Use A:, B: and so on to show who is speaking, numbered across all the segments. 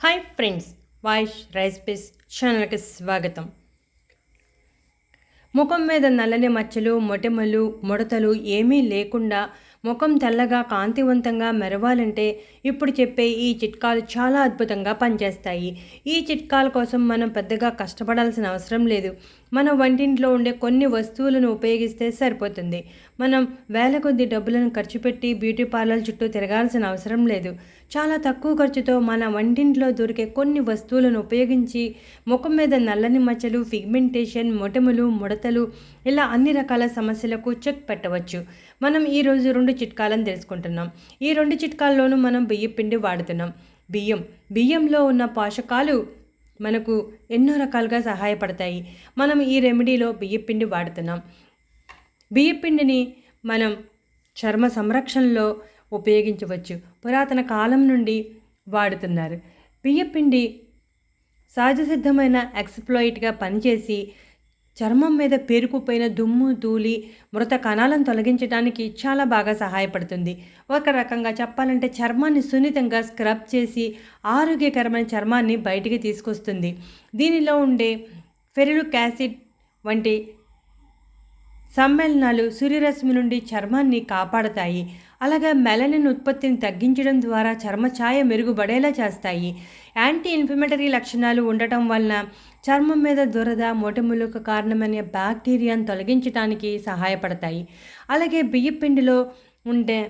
A: Hi friends voice rice peace ఛానల్కి స్వాగతం. ముఖం మీద నల్లని మచ్చలు మొటిమలు ముడతలు ఏమీ లేకుండా ముఖం తెల్లగా కాంతివంతంగా మెరవాలంటే ఇప్పుడు చెప్పే ఈ చిట్కాలు చాలా అద్భుతంగా పనిచేస్తాయి. ఈ చిట్కాల కోసం మనం పెద్దగా కష్టపడాల్సిన అవసరం లేదు. మన వంటింట్లో ఉండే కొన్ని వస్తువులను ఉపయోగిస్తే సరిపోతుంది. మనం వేల కొద్ది డబ్బులను ఖర్చు పెట్టి బ్యూటీ పార్లర్ చుట్టూ తిరగాల్సిన అవసరం లేదు. చాలా తక్కువ ఖర్చుతో మన వంటింట్లో దొరికే కొన్ని వస్తువులను ఉపయోగించి ముఖం మీద నల్లని మచ్చలు ఫిగ్మెంటేషన్ మొటములు ముడతలు ఇలా అన్ని రకాల సమస్యలకు చెక్ పెట్టవచ్చు. మనం ఈరోజు రెండు చిట్కాలను తెలుసుకుంటున్నాం. ఈ రెండు చిట్కాల్లోనూ మనం బియ్యం పిండి వాడుతున్నాం. బియ్యం. బియ్యంలో ఉన్న పోషకాలు మనకు ఎన్నో రకాలుగా సహాయపడతాయి. మనం ఈ రెమెడీలో బియ్యపిండి వాడుతున్నాం. బియ్యపిండిని మనం చర్మ సంరక్షణలో ఉపయోగించవచ్చు. పురాతన కాలం నుండి వాడుతున్నారు. బియ్యపిండి సహజసిద్ధమైన సహజ సిద్ధమైన ఎక్స్ప్లోయిట్గా పనిచేసి చర్మం మీద పేరుకుపోయిన దుమ్ము ధూళి మృత కణాలను తొలగించడానికి చాలా బాగా సహాయపడుతుంది. ఒక రకంగా చెప్పాలంటే చర్మాన్ని సున్నితంగా స్క్రబ్ చేసి ఆరోగ్యకరమైన చర్మాన్ని బయటికి తీసుకొస్తుంది. దీనిలో ఉండే ఫెరిలిక్ యాసిడ్ వంటి సమ్మేళనాలు సూర్యరశ్మి నుండి చర్మాన్ని కాపాడతాయి. అలాగే మెలనిన్ ఉత్పత్తిని తగ్గించడం ద్వారా చర్మ ఛాయ మెరుగుపడేలా చేస్తాయి. యాంటీ ఇన్ఫ్లమేటరీ లక్షణాలు ఉండటం వలన చర్మం మీద దురద మొటిములకు కారణమైన బ్యాక్టీరియాను తొలగించడానికి సహాయపడతాయి. అలాగే బియ్యపిండిలో ఉండే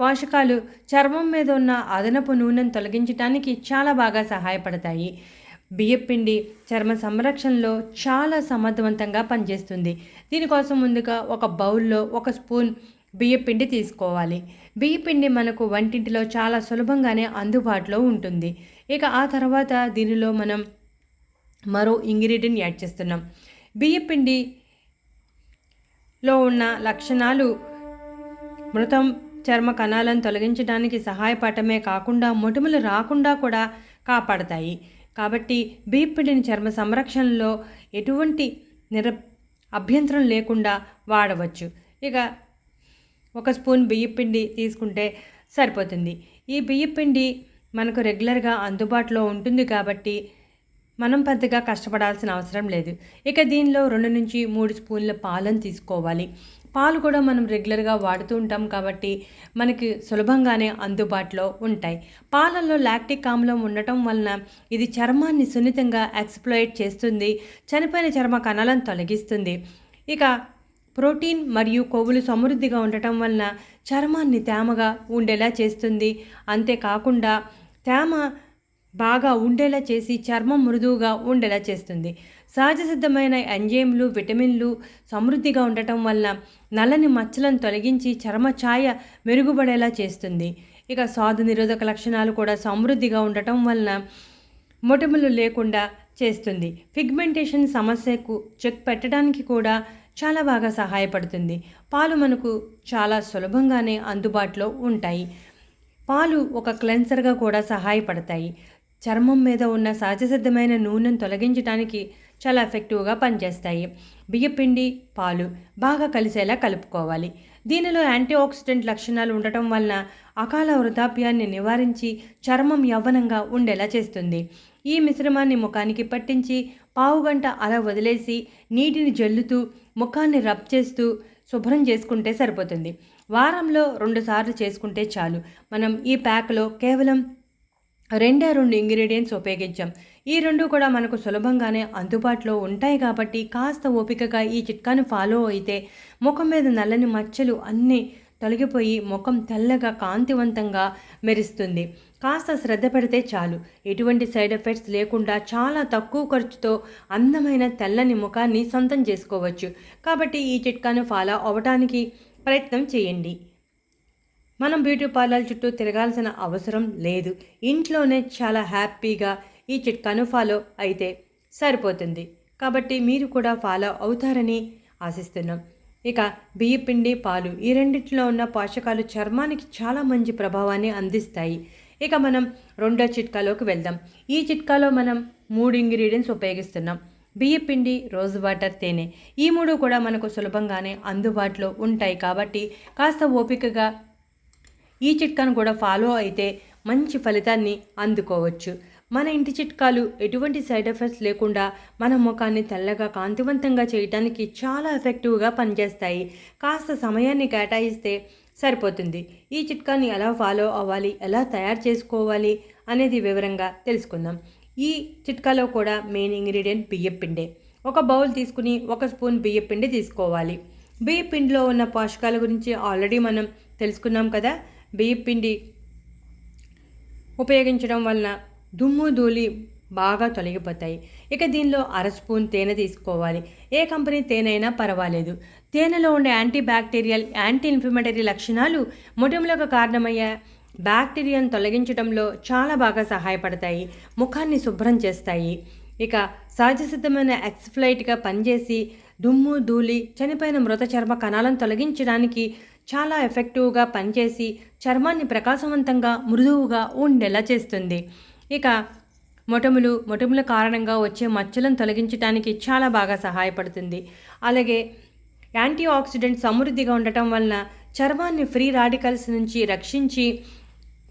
A: పోషకాలు చర్మం మీద ఉన్న అదనపు నూనెను తొలగించడానికి చాలా బాగా సహాయపడతాయి. బియ్యపిండి చర్మ సంరక్షణలో చాలా సమర్థవంతంగా పనిచేస్తుంది. దీనికోసం ముందుగా ఒక బౌల్లో ఒక స్పూన్ బియ్యపిండి తీసుకోవాలి. బియ్యపిండి మనకు వంటింటిలో చాలా సులభంగానే అందుబాటులో ఉంటుంది. ఇక ఆ తర్వాత దీనిలో మనం మరో ఇంగ్రీడియంట్ యాడ్ చేస్తున్నాం. బియ్యపిండిలో ఉన్న లక్షణాలు మృతం చర్మ కణాలను తొలగించడానికి సహాయపడటమే కాకుండా మొటిమలు రాకుండా కూడా కాపాడతాయి. కాబట్టి బియ్యపిండిని చర్మ సంరక్షణలో ఎటువంటి నిర అభ్యంతరం లేకుండా వాడవచ్చు. ఇక ఒక స్పూన్ బియ్యపిండి తీసుకుంటే సరిపోతుంది. ఈ బియ్యపిండి మనకు రెగ్యులర్గా అందుబాటులో ఉంటుంది కాబట్టి మనం పెద్దగా కష్టపడాల్సిన అవసరం లేదు. ఇక దీనిలో రెండు నుంచి మూడు స్పూన్ల పాలను తీసుకోవాలి. పాలు కూడా మనం రెగ్యులర్గా వాడుతూ ఉంటాం కాబట్టి మనకి సులభంగానే అందుబాటులో ఉంటాయి. పాలల్లో లాక్టిక్ ఆమ్లం ఉండటం వలన ఇది చర్మాన్ని సున్నితంగా ఎక్స్ప్లోయిట్ చేస్తుంది. చనిపోయిన చర్మ కణాలను తొలగిస్తుంది. ఇక ప్రోటీన్ మరియు కొవ్వులు సమృద్ధిగా ఉండటం వలన చర్మాన్ని తేమగా ఉండేలా చేస్తుంది. అంతేకాకుండా తేమ బాగా ఉండేలా చేసి చర్మం మృదువుగా ఉండేలా చేస్తుంది. సహజ సిద్ధమైన ఎంజైమ్లు విటమిన్లు సమృద్ధిగా ఉండటం వల్ల నల్లని మచ్చలను తొలగించి చర్మ ఛాయ మెరుగుపడేలా చేస్తుంది. ఇక స్వాదు నిరోధక లక్షణాలు కూడా సమృద్ధిగా ఉండటం వలన మొటిమలు లేకుండా చేస్తుంది. ఫిగ్మెంటేషన్ సమస్యకు చెక్ పెట్టడానికి కూడా చాలా బాగా సహాయపడుతుంది. పాలు మనకు చాలా సులభంగానే అందుబాటులో ఉంటాయి. పాలు ఒక క్లెన్సర్గా కూడా సహాయపడతాయి. చర్మం మీద ఉన్న సహజసిద్ధమైన నూనెను తొలగించడానికి చాలా ఎఫెక్టివ్గా పనిచేస్తాయి. బియ్యపిండి పాలు బాగా కలిసేలా కలుపుకోవాలి. దీనిలో యాంటీ ఆక్సిడెంట్ లక్షణాలు ఉండటం వలన అకాల వృద్ధాప్యాన్ని నివారించి చర్మం యవ్వనంగా ఉండేలా చేస్తుంది. ఈ మిశ్రమాన్ని ముఖానికి పట్టించి పావు గంట అలా వదిలేసి నీటిని జల్లుతూ ముఖాన్ని రబ్ చేస్తూ శుభ్రం చేసుకుంటే సరిపోతుంది. వారంలో రెండుసార్లు చేసుకుంటే చాలు. మనం ఈ ప్యాక్లో కేవలం రెండే రెండు ఇంగ్రీడియంట్స్ ఉపయోగించాం. ఈ రెండు కూడా మనకు సులభంగానే అందుబాటులో ఉంటాయి కాబట్టి కాస్త ఓపికగా ఈ చిట్కాను ఫాలో అయితే ముఖం మీద నల్లని మచ్చలు అన్నీ తొలగిపోయి ముఖం తెల్లగా కాంతివంతంగా మెరుస్తుంది. కాస్త శ్రద్ధ పెడితే చాలు. ఎటువంటి సైడ్ ఎఫెక్ట్స్ లేకుండా చాలా తక్కువ ఖర్చుతో అందమైన తెల్లని ముఖాన్ని సొంతం చేసుకోవచ్చు. కాబట్టి ఈ చిట్కాను ఫాలో అవ్వటానికి ప్రయత్నం చేయండి. మనం బ్యూటీ పార్లర్ చుట్టూ తిరగాల్సిన అవసరం లేదు. ఇంట్లోనే చాలా హ్యాపీగా ఈ చిట్కాను ఫాలో అయితే సరిపోతుంది. కాబట్టి మీరు కూడా ఫాలో అవుతారని ఆశిస్తున్నాం. ఇక బియ్య పిండి పాలు ఈ రెండింటిలో ఉన్న పోషకాలు చర్మానికి చాలా మంచి ప్రభావాన్ని అందిస్తాయి. ఇక మనం రెండో చిట్కాలోకి వెళ్దాం. ఈ చిట్కాలో మనం మూడు ఇంగ్రీడియంట్స్ ఉపయోగిస్తున్నాం. బియ్య పిండి రోజ్ వాటర్ తేనె. ఈ మూడు కూడా మనకు సులభంగానే అందుబాటులో ఉంటాయి కాబట్టి కాస్త ఓపికగా ఈ చిట్కాను కూడా ఫాలో అయితే మంచి ఫలితాన్ని అందుకోవచ్చు. మన ఇంటి చిట్కాలు ఎటువంటి సైడ్ ఎఫెక్ట్స్ లేకుండా మన ముఖాన్ని తెల్లగా కాంతివంతంగా చేయడానికి చాలా ఎఫెక్టివ్గా పనిచేస్తాయి. కాస్త సమయాన్ని కేటాయిస్తే సరిపోతుంది. ఈ చిట్కాని ఎలా ఫాలో అవ్వాలి ఎలా తయారు చేసుకోవాలి అనేది వివరంగా తెలుసుకుందాం. ఈ చిట్కాలో కూడా మెయిన్ ఇంగ్రీడియంట్ బియ్యపిండే ఒక బౌల్ తీసుకుని ఒక స్పూన్ బియ్యపిండి తీసుకోవాలి. బియ్యపిండిలో ఉన్న పోషకాల గురించి ఆల్రెడీ మనం తెలుసుకున్నాం కదా? బియ్యపిండి ఉపయోగించడం వలన దుమ్ము ధూళి బాగా తొలగిపోతాయి. ఇక దీనిలో అర స్పూన్ తేనె తీసుకోవాలి. ఏ కంపెనీ తేనె అయినా పర్వాలేదు. తేనెలో ఉండే యాంటీ బ్యాక్టీరియల్ యాంటీ ఇన్ఫ్లమేటరీ లక్షణాలు మొటిమలకు కారణమయ్యే బ్యాక్టీరియాను తొలగించడంలో చాలా బాగా సహాయపడతాయి. ముఖాన్ని శుభ్రం చేస్తాయి. ఇక సహజ సిద్ధమైన ఎక్స్ఫ్లైట్గా పనిచేసి దుమ్ము ధూళి చనిపోయిన మృత చర్మ కణాలను తొలగించడానికి చాలా ఎఫెక్టివ్గా పనిచేసి చర్మాన్ని ప్రకాశవంతంగా మృదువుగా ఉండేలా చేస్తుంది. ఇక మొటములు మొటముల కారణంగా వచ్చే మచ్చలను తొలగించడానికి చాలా బాగా సహాయపడుతుంది. అలాగే యాంటీ ఆక్సిడెంట్ సమృద్ధిగా ఉండటం వలన చర్మాన్ని ఫ్రీ రాడికల్స్ నుంచి రక్షించి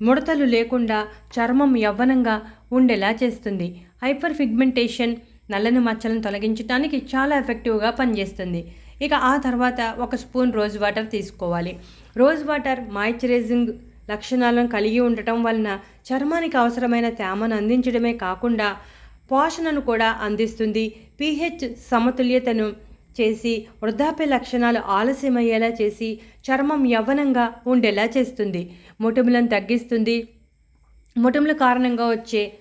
A: ముడతలు లేకుండా చర్మం యవ్వనంగా ఉండేలా చేస్తుంది. హైపర్ ఫిగ్మెంటేషన్ నల్లని మచ్చలను తొలగించడానికి చాలా ఎఫెక్టివ్గా పనిచేస్తుంది. ఇక ఆ తర్వాత ఒక స్పూన్ రోజ్ వాటర్ తీసుకోవాలి. రోజ్ వాటర్ మాయిశ్చరైజింగ్ లక్షణాలను కలిగి ఉండటం వలన చర్మానికి అవసరమైన తేమను అందించడమే కాకుండా పోషణను కూడా అందిస్తుంది. పీహెచ్ సమతుల్యతను చేసి వృద్ధాప్య లక్షణాలు ఆలస్యమయ్యేలా చేసి చర్మం యవ్వనంగా ఉండేలా చేస్తుంది. మొటిములను తగ్గిస్తుంది. మొటిముల కారణంగా వచ్చే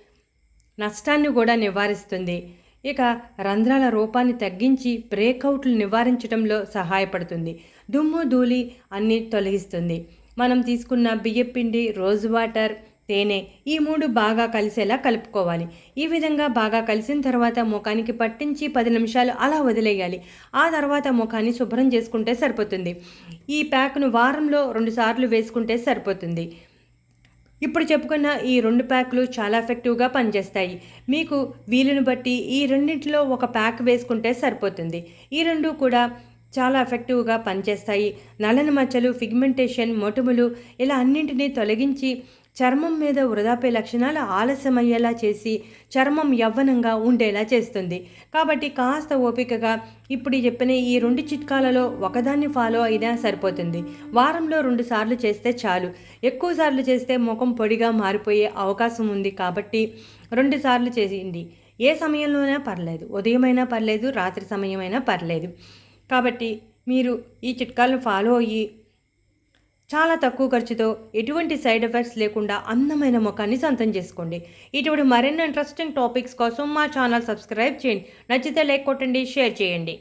A: నష్టాన్ని కూడా నివారిస్తుంది. ఇక రంధ్రాల రూపాన్ని తగ్గించి బ్రేక్అవుట్లు నివారించడంలో సహాయపడుతుంది. దుమ్ము ధూళి అన్ని తొలగిస్తుంది. మనం తీసుకున్న బియ్యపిండి రోజ్ వాటర్ తేనె ఈ మూడు బాగా కలిసేలా కలుపుకోవాలి. ఈ విధంగా బాగా కలిసిన తర్వాత ముఖానికి పట్టించి పది నిమిషాలు అలా వదిలేయాలి. ఆ తర్వాత ముఖాన్ని శుభ్రం చేసుకుంటే సరిపోతుంది. ఈ ప్యాక్ను వారంలో రెండుసార్లు వేసుకుంటే సరిపోతుంది. ఇప్పుడు చెప్పుకున్న ఈ రెండు ప్యాక్లు చాలా ఎఫెక్టివ్గా పనిచేస్తాయి. మీకు వీలును బట్టి ఈ రెండింటిలో ఒక ప్యాక్ వేసుకుంటే సరిపోతుంది. ఈ రెండు కూడా చాలా ఎఫెక్టివ్గా పనిచేస్తాయి. నల్లని మచ్చలు ఫిగ్మెంటేషన్ మొటిములు ఇలా అన్నింటినీ తొలగించి చర్మం మీద వృధాపే లక్షణాలు ఆలస్యమయ్యేలా చేసి చర్మం యవ్వనంగా ఉండేలా చేస్తుంది. కాబట్టి కాస్త ఓపికగా ఇప్పుడు చెప్పిన ఈ రెండు చిట్కాలలో ఒకదాన్ని ఫాలో అయినా సరిపోతుంది. వారంలో రెండు సార్లు చేస్తే చాలు. ఎక్కువ సార్లు చేస్తే ముఖం పొడిగా మారిపోయే అవకాశం ఉంది కాబట్టి రెండు సార్లు చేసింది. ఏ సమయంలోనైనా పర్లేదు. ఉదయమైనా పర్లేదు. రాత్రి సమయమైనా పర్లేదు. కాబట్టి మీరు ఈ చిట్కాలను ఫాలో అయ్యి చాలా తక్కువ ఖర్చుతో ఎటువంటి సైడ్ ఎఫెక్ట్స్ లేకుండా అందమైన ముఖాన్ని సొంతం చేసుకోండి. ఇటువంటి మరిన్ని ఇంట్రెస్టింగ్ టాపిక్స్ కోసం మా ఛానల్ సబ్స్క్రైబ్ చేయండి. నచ్చితే లైక్ కొట్టండి షేర్ చేయండి.